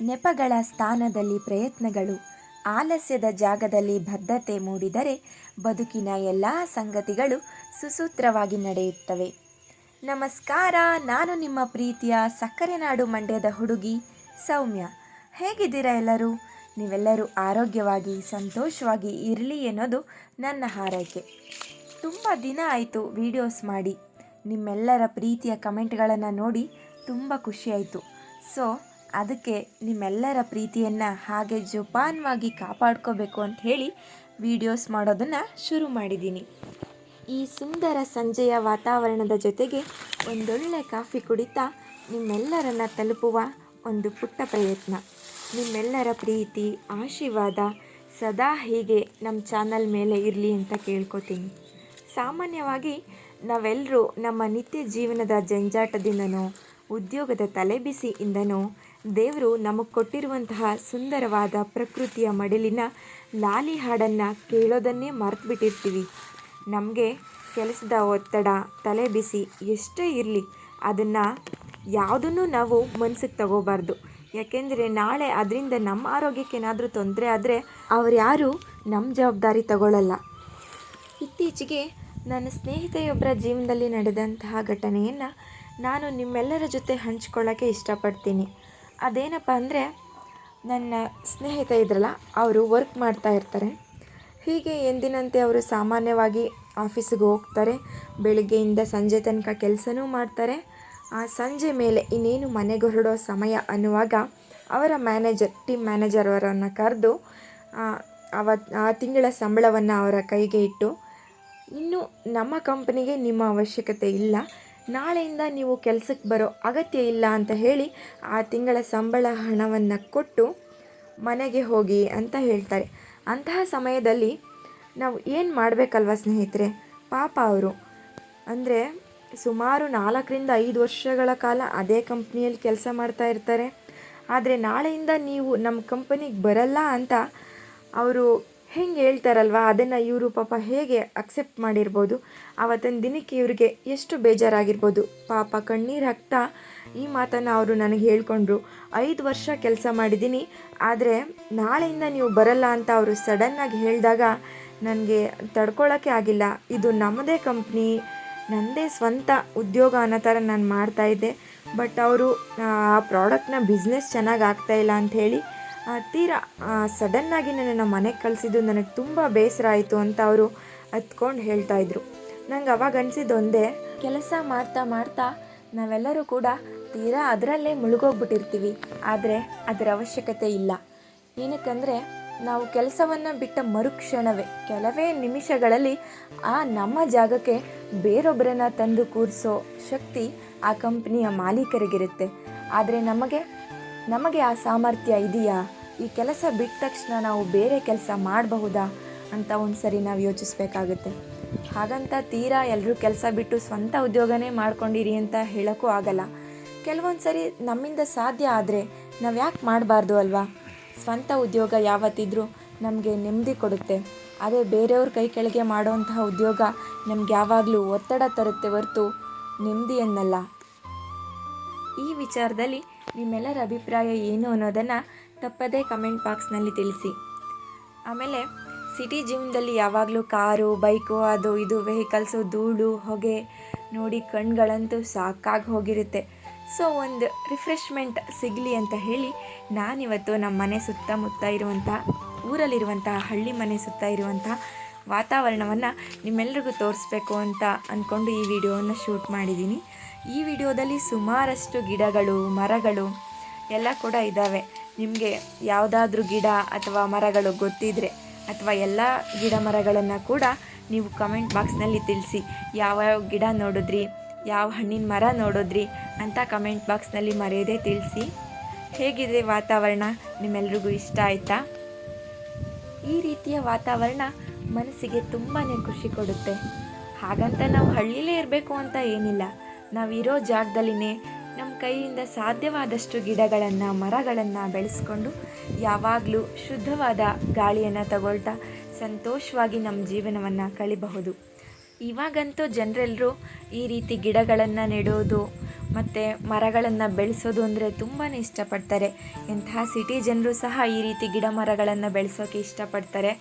ನೆಪಗಳ ಸ್ಥಾನದಲ್ಲಿ ಪ್ರಯತ್ನಗಳು, ಆಲಸ್ಯದ ಜಾಗದಲ್ಲಿ ಬದ್ಧತೆ ಮೂಡಿದರೆ ಬದುಕಿನ ಎಲ್ಲ ಸಂಗತಿಗಳು ಸುಸೂತ್ರವಾಗಿ ನಡೆಯುತ್ತವೆ. ನಮಸ್ಕಾರ, ನಾನು ನಿಮ್ಮ ಪ್ರೀತಿಯ ಸಕ್ಕರೆ ನಾಡು ಮಂಡ್ಯದ ಹುಡುಗಿ ಸೌಮ್ಯ. ಹೇಗಿದ್ದೀರಾ ಎಲ್ಲರೂ? ನೀವೆಲ್ಲರೂ ಆರೋಗ್ಯವಾಗಿ, ಸಂತೋಷವಾಗಿ ಇರಲಿ ಅನ್ನೋದು ನನ್ನ ಹಾರೈಕೆ. ತುಂಬ ದಿನ ಆಯಿತು ವಿಡಿಯೋಸ್ ಮಾಡಿ. ನಿಮ್ಮೆಲ್ಲರ ಪ್ರೀತಿಯ ಕಮೆಂಟ್ಗಳನ್ನು ನೋಡಿ ತುಂಬ ಖುಷಿಯಾಯಿತು ಸೊ ಅದಕ್ಕೆ ನಿಮ್ಮೆಲ್ಲರ ಪ್ರೀತಿಯನ್ನು ಹಾಗೆ ಜೋಪಾನವಾಗಿ ಕಾಪಾಡ್ಕೋಬೇಕು ಅಂತ ಹೇಳಿ ವಿಡಿಯೋಸ್ ಮಾಡೋದನ್ನು ಶುರು ಮಾಡಿದ್ದೀನಿ ಈ ಸುಂದರ ಸಂಜೆಯ ವಾತಾವರಣದ ಜೊತೆಗೆ ಒಂದೊಳ್ಳೆ ಕಾಫಿ ಕುಡಿತಾ ನಿಮ್ಮೆಲ್ಲರನ್ನ ತಲುಪುವ ಒಂದು ಪುಟ್ಟ ಪ್ರಯತ್ನ. ನಿಮ್ಮೆಲ್ಲರ ಪ್ರೀತಿ, ಆಶೀರ್ವಾದ ಸದಾ ಹೀಗೆ ನಮ್ಮ ಚಾನಲ್ ಮೇಲೆ ಇರಲಿ ಅಂತ ಕೇಳ್ಕೊತೀನಿ. ಸಾಮಾನ್ಯವಾಗಿ ನಾವೆಲ್ಲರೂ ನಮ್ಮ ನಿತ್ಯ ಜೀವನದ ಜಂಜಾಟದಿಂದನೋ, ಉದ್ಯೋಗದ ತಲೆಬಿಸಿಯಿಂದನೋ ದೇವರು ನಮಗೆ ಕೊಟ್ಟಿರುವಂತಹ ಸುಂದರವಾದ ಪ್ರಕೃತಿಯ ಮಡಿಲಿನ ಲಾಲಿ ಹಾಡನ್ನು ಕೇಳೋದನ್ನೇ ಮರೆತುಬಿಟ್ಟಿರ್ತೀವಿ. ನಮಗೆ ಕೆಲಸದ ಒತ್ತಡ, ತಲೆ ಬಿಸಿ ಎಷ್ಟೇ ಇರಲಿ ಅದನ್ನು ಯಾವುದನ್ನು ನಾವು ಮನಸ್ಸಿಗೆ ತಗೋಬಾರ್ದು. ಯಾಕೆಂದರೆ ನಾಳೆ ಅದರಿಂದ ನಮ್ಮ ಆರೋಗ್ಯಕ್ಕೆ ಏನಾದರೂ ತೊಂದರೆ ಆದರೆ ಅವ್ರು ಯಾರೂ ನಮ್ಮ ಜವಾಬ್ದಾರಿ ತಗೊಳ್ಳಲ್ಲ ಇತ್ತೀಚೆಗೆ ನನ್ನ ಸ್ನೇಹಿತೆಯೊಬ್ಬರ ಜೀವನದಲ್ಲಿ ನಡೆದಂತಹ ಘಟನೆಯನ್ನು ನಾನು ನಿಮ್ಮೆಲ್ಲರ ಜೊತೆ ಹಂಚ್ಕೊಳ್ಳೋಕ್ಕೆ ಇಷ್ಟಪಡ್ತೀನಿ. ಅದೇನಪ್ಪ ಅಂದರೆ, ನನ್ನ ಸ್ನೇಹಿತ ಇದ್ರಲ್ಲ ಅವರು ವರ್ಕ್ ಮಾಡ್ತಾ ಇರ್ತಾರೆ. ಹೀಗೆ ಎಂದಿನಂತೆ ಅವರು ಸಾಮಾನ್ಯವಾಗಿ ಆಫೀಸಿಗೆ ಹೋಗ್ತಾರೆ. ಬೆಳಗ್ಗೆಯಿಂದ ಸಂಜೆ ತನಕ ಕೆಲಸನೂ ಮಾಡ್ತಾರೆ. ಆ ಸಂಜೆ ಮೇಲೆ ಇನ್ನೇನು ಮನೆಗೆ ಹೊರಡೋ ಸಮಯ ಅನ್ನುವಾಗ ಅವರ ಮ್ಯಾನೇಜರ್ ಟೀಮ್ ಮ್ಯಾನೇಜರ್ ಅವರನ್ನು ಕರೆದು ಅವತ್ತು ಆ ತಿಂಗಳ ಸಂಬಳವನ್ನು ಅವರ ಕೈಗೆ ಇಟ್ಟು, ಇನ್ನು ನಮ್ಮ ಕಂಪನಿಗೆ ನಿಮ್ಮ ಅವಶ್ಯಕತೆ ಇಲ್ಲ. ನಾಳೆಯಿಂದ ನೀವು ಕೆಲಸಕ್ಕೆ ಬರೋ ಅಗತ್ಯ ಇಲ್ಲ ಅಂತ ಹೇಳಿ ಆ ತಿಂಗಳ ಸಂಬಳ ಹಣವನ್ನು ಕೊಟ್ಟು ಮನೆಗೆ ಹೋಗಿ ಅಂತ ಹೇಳ್ತಾರೆ. ಅಂತಹ ಸಮಯದಲ್ಲಿ ನಾವು ಏನು ಮಾಡಬೇಕಲ್ವ ಸ್ನೇಹಿತರೆ? ಪಾಪ ಅವರು. ಅಂದರೆ ಸುಮಾರು ನಾಲ್ಕರಿಂದ ಐದು ವರ್ಷಗಳ ಕಾಲ ಅದೇ ಕಂಪ್ನಿಯಲ್ಲಿ ಕೆಲಸ ಮಾಡ್ತಾ ಇರ್ತಾರೆ. ಆದರೆ ನಾಳೆಯಿಂದ ನೀವು ನಮ್ಮ ಕಂಪನಿಗೆ ಬರಲ್ಲ ಅಂತ ಅವರು ಹೆಂಗೆ ಹೇಳ್ತಾರಲ್ವ? ಅದನ್ನು ಇವರು ಪಾಪ ಹೇಗೆ ಅಕ್ಸೆಪ್ಟ್ ಮಾಡಿರ್ಬೋದು? ಆವತ್ತಿನ ದಿನಕ್ಕೆ ಇವ್ರಿಗೆ ಎಷ್ಟು ಬೇಜಾರಾಗಿರ್ಬೋದು? ಪಾಪ ಕಣ್ಣೀರು ಹಾಕ್ತಾ ಈ ಮಾತನ್ನು ಅವರು ನನಗೆ ಹೇಳ್ಕೊಂಡ್ರು. ಐದು ವರ್ಷ ಕೆಲಸ ಮಾಡಿದ್ದೀನಿ. ಆದರೆ ನಾಳೆಯಿಂದ ನೀವು ಬರಲ್ಲ ಅಂತ ಅವರು ಸಡನ್ನಾಗಿ ಹೇಳಿದಾಗ ನನಗೆ ತಡ್ಕೊಳ್ಳೋಕ್ಕೆ ಆಗಿಲ್ಲ. ಇದು ನಮ್ಮದೇ ಕಂಪ್ನಿ ನನ್ನದೇ ಸ್ವಂತ ಉದ್ಯೋಗ ಅನ್ನೋ ಥರ ನಾನು ಮಾಡ್ತಾಯಿದ್ದೆ ಬಟ್ ಅವರು, ಆ ಪ್ರಾಡಕ್ಟ್ನ ಬಿಸ್ನೆಸ್ ಚೆನ್ನಾಗಿ ಆಗ್ತಾಯಿಲ್ಲ ಅಂಥೇಳಿ ತೀರಾ ಸಡನ್ನಾಗಿ ನನ್ನನ್ನು ಮನೆಗೆ ಕಳಿಸಿದ್ದು ನನಗೆ ತುಂಬ ಬೇಸರ ಆಯಿತು ಅಂತ ಅವರು ಹತ್ಕೊಂಡು ಹೇಳ್ತಾಯಿದ್ರು ನಂಗೆ ಅವಾಗ ಅನಿಸಿದ್ದೊಂದೇ ಕೆಲಸ ಮಾಡ್ತಾ ಮಾಡ್ತಾ ನಾವೆಲ್ಲರೂ ಕೂಡ ತೀರಾ ಅದರಲ್ಲೇ ಮುಳುಗೋಗ್ಬಿಟ್ಟಿರ್ತೀವಿ. ಆದರೆ ಅದರ ಅವಶ್ಯಕತೆ ಇಲ್ಲ. ಏನಕ್ಕಂದರೆ ನಾವು ಕೆಲಸವನ್ನು ಬಿಟ್ಟ ಮರುಕ್ಷಣವೇ, ಕೆಲವೇ ನಿಮಿಷಗಳಲ್ಲಿ ಆ ನಮ್ಮ ಜಾಗಕ್ಕೆ ಬೇರೊಬ್ಬರನ್ನ ತಂದು ಕೂರಿಸೋ ಶಕ್ತಿ ಆ ಕಂಪ್ನಿಯ ಮಾಲೀಕರಿಗಿರುತ್ತೆ. ಆದರೆ ನಮಗೆ ನಮಗೆ ಆ ಸಾಮರ್ಥ್ಯ ಇದೆಯಾ? ಈ ಕೆಲಸ ಬಿಟ್ಟ ತಕ್ಷಣ ನಾವು ಬೇರೆ ಕೆಲಸ ಮಾಡಬಹುದಾ ಅಂತ ಒಂದು ಸರಿ ನಾವು ಯೋಚಿಸ್ಬೇಕಾಗುತ್ತೆ. ಹಾಗಂತ ತೀರಾ ಎಲ್ಲರೂ ಕೆಲಸ ಬಿಟ್ಟು ಸ್ವಂತ ಉದ್ಯೋಗನೇ ಮಾಡ್ಕೊಂಡಿರಿ ಅಂತ ಹೇಳೋಕ್ಕೂ ಆಗಲ್ಲ. ಕೆಲವೊಂದು ಸರಿ ನಮ್ಮಿಂದ ಸಾಧ್ಯ ಆದರೆ ನಾವು ಯಾಕೆ ಮಾಡಬಾರ್ದು ಅಲ್ವಾ? ಸ್ವಂತ ಉದ್ಯೋಗ ಯಾವತ್ತಿದ್ರೂ ನಮಗೆ ನೆಮ್ಮದಿ ಕೊಡುತ್ತೆ. ಅದೇ ಬೇರೆಯವ್ರ ಕೈ ಕೆಳಗೆ ಮಾಡುವಂತಹ ಉದ್ಯೋಗ ನಮ್ಗೆ ಯಾವಾಗಲೂ ಒತ್ತಡ ತರುತ್ತೆ ಹೊರತು ನೆಮ್ಮದಿಯನ್ನಲ್ಲ ಈ ವಿಚಾರದಲ್ಲಿ ನಿಮ್ಮೆಲ್ಲರ ಅಭಿಪ್ರಾಯ ಏನು ಅನ್ನೋದನ್ನು ತಪ್ಪದೇ ಕಮೆಂಟ್ ಬಾಕ್ಸ್ನಲ್ಲಿ ತಿಳಿಸಿ. ಆಮೇಲೆ ಸಿಟಿ ಜೀವನದಲ್ಲಿ ಯಾವಾಗಲೂ ಕಾರು, ಬೈಕು, ಅದು ಇದು, ವೆಹಿಕಲ್ಸು, ಧೂಳು, ಹೊಗೆ ನೋಡಿ ಕಣ್ಗಳಂತೂ ಸಾಕಾಗಿ ಹೋಗಿರುತ್ತೆ. ಸೊ, ಒಂದು ರಿಫ್ರೆಶ್ಮೆಂಟ್ ಸಿಗಲಿ ಅಂತ ಹೇಳಿ ನಾನಿವತ್ತು ನಮ್ಮ ಮನೆ ಸುತ್ತಮುತ್ತ ಇರುವಂಥ ಊರಲ್ಲಿರುವಂಥ ಹಳ್ಳಿ ಮನೆ ಸುತ್ತ ಇರುವಂಥ ವಾತಾವರಣವನ್ನು ನಿಮ್ಮೆಲ್ರಿಗೂ ತೋರಿಸ್ಬೇಕು ಅಂತ ಅಂದ್ಕೊಂಡು ಈ ವಿಡಿಯೋವನ್ನು ಶೂಟ್ ಮಾಡಿದ್ದೀನಿ. ಈ ವಿಡಿಯೋದಲ್ಲಿ ಸುಮಾರಷ್ಟು ಗಿಡಗಳು, ಮರಗಳು ಎಲ್ಲ ಕೂಡ ಇದ್ದಾವೆ ನಿಮಗೆ ಯಾವುದಾದ್ರೂ ಗಿಡ ಅಥವಾ ಮರಗಳು ಗೊತ್ತಿದ್ರೆ ಅಥವಾ ಎಲ್ಲ ಗಿಡ ಮರಗಳನ್ನು ಕೂಡ ನೀವು ಕಮೆಂಟ್ ಬಾಕ್ಸ್ನಲ್ಲಿ ತಿಳಿಸಿ. ಯಾವ ಗಿಡ ನೋಡಿದ್ರಿ, ಯಾವ ಹಣ್ಣಿನ ಮರ ನೋಡಿದ್ರಿ ಅಂತ ಕಮೆಂಟ್ ಬಾಕ್ಸ್ನಲ್ಲಿ ಮರೆಯದೇ ತಿಳಿಸಿ. ಹೇಗಿದೆ ವಾತಾವರಣ? ನಿಮ್ಮೆಲ್ರಿಗೂ ಇಷ್ಟ ಆಯಿತಾ? ಈ ರೀತಿಯ ವಾತಾವರಣ ಮನಸ್ಸಿಗೆ ತುಂಬಾ ಖುಷಿ ಕೊಡುತ್ತೆ. ಹಾಗಂತ ನಾವು ಹಳ್ಳಿಲೇ ಇರಬೇಕು ಅಂತ ಏನಿಲ್ಲ. ನಾವಿರೋ ಜಾಗದಲ್ಲಿನೇ ಕೈಯಿಂದ ಸಾಧ್ಯವಾದಷ್ಟು ಗಿಡಗಳನ್ನು, ಮರಗಳನ್ನು ಬೆಳೆಸ್ಕೊಂಡು ಯಾವಾಗಲೂ ಶುದ್ಧವಾದ ಗಾಳಿಯನ್ನು ತಗೊಳ್ತಾ ಸಂತೋಷವಾಗಿ ನಮ್ಮ ಜೀವನವನ್ನು ಕಳಿಬಹುದು. ಇವಾಗಂತೂ ಜನರೆಲ್ಲರೂ ಈ ರೀತಿ ಗಿಡಗಳನ್ನು ನೆಡೋದು ಮತ್ತು ಮರಗಳನ್ನು ಬೆಳೆಸೋದು ಅಂದರೆ ತುಂಬಾ ಇಷ್ಟಪಡ್ತಾರೆ. ಎಂತಹ ಸಿಟಿ ಜನರು ಸಹ ಈ ರೀತಿ ಗಿಡ ಮರಗಳನ್ನು ಬೆಳೆಸೋಕೆ ಇಷ್ಟಪಡ್ತಾರೆ.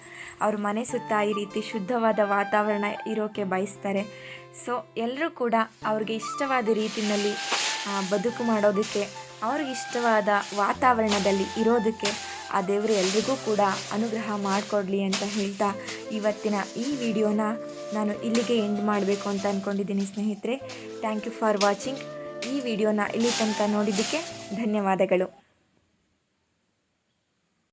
ಅವ್ರ ಮನೆ ಸುತ್ತ ಈ ರೀತಿ ಶುದ್ಧವಾದ ವಾತಾವರಣ ಇರೋಕ್ಕೆ ಬಯಸ್ತಾರೆ. ಸೊ ಎಲ್ಲರೂ ಕೂಡ ಅವ್ರಿಗೆ ಇಷ್ಟವಾದ ರೀತಿಯಲ್ಲಿ ಬದುಕು ಮಾಡೋದಕ್ಕೆ, ಅವ್ರಿಗೆ ಇಷ್ಟವಾದ ವಾತಾವರಣದಲ್ಲಿ ಇರೋದಕ್ಕೆ ಆ ದೇವರು ಎಲ್ರಿಗೂ ಕೂಡ ಅನುಗ್ರಹ ಮಾಡಿಕೊಡ್ಲಿ ಅಂತ ಹೇಳ್ತಾ ಇವತ್ತಿನ ಈ ವಿಡಿಯೋನ ನಾನು ಇಲ್ಲಿಗೆ ಎಂಡ್ ಮಾಡಬೇಕು ಅಂತ ಅಂದ್ಕೊಂಡಿದ್ದೀನಿ ಸ್ನೇಹಿತರೆ. ಥ್ಯಾಂಕ್ ಯು ಫಾರ್ ವಾಚಿಂಗ್ ಈ ವಿಡಿಯೋನ ಇಲ್ಲಿ ತನಕ ನೋಡಿದ್ದಕ್ಕೆ ಧನ್ಯವಾದಗಳು.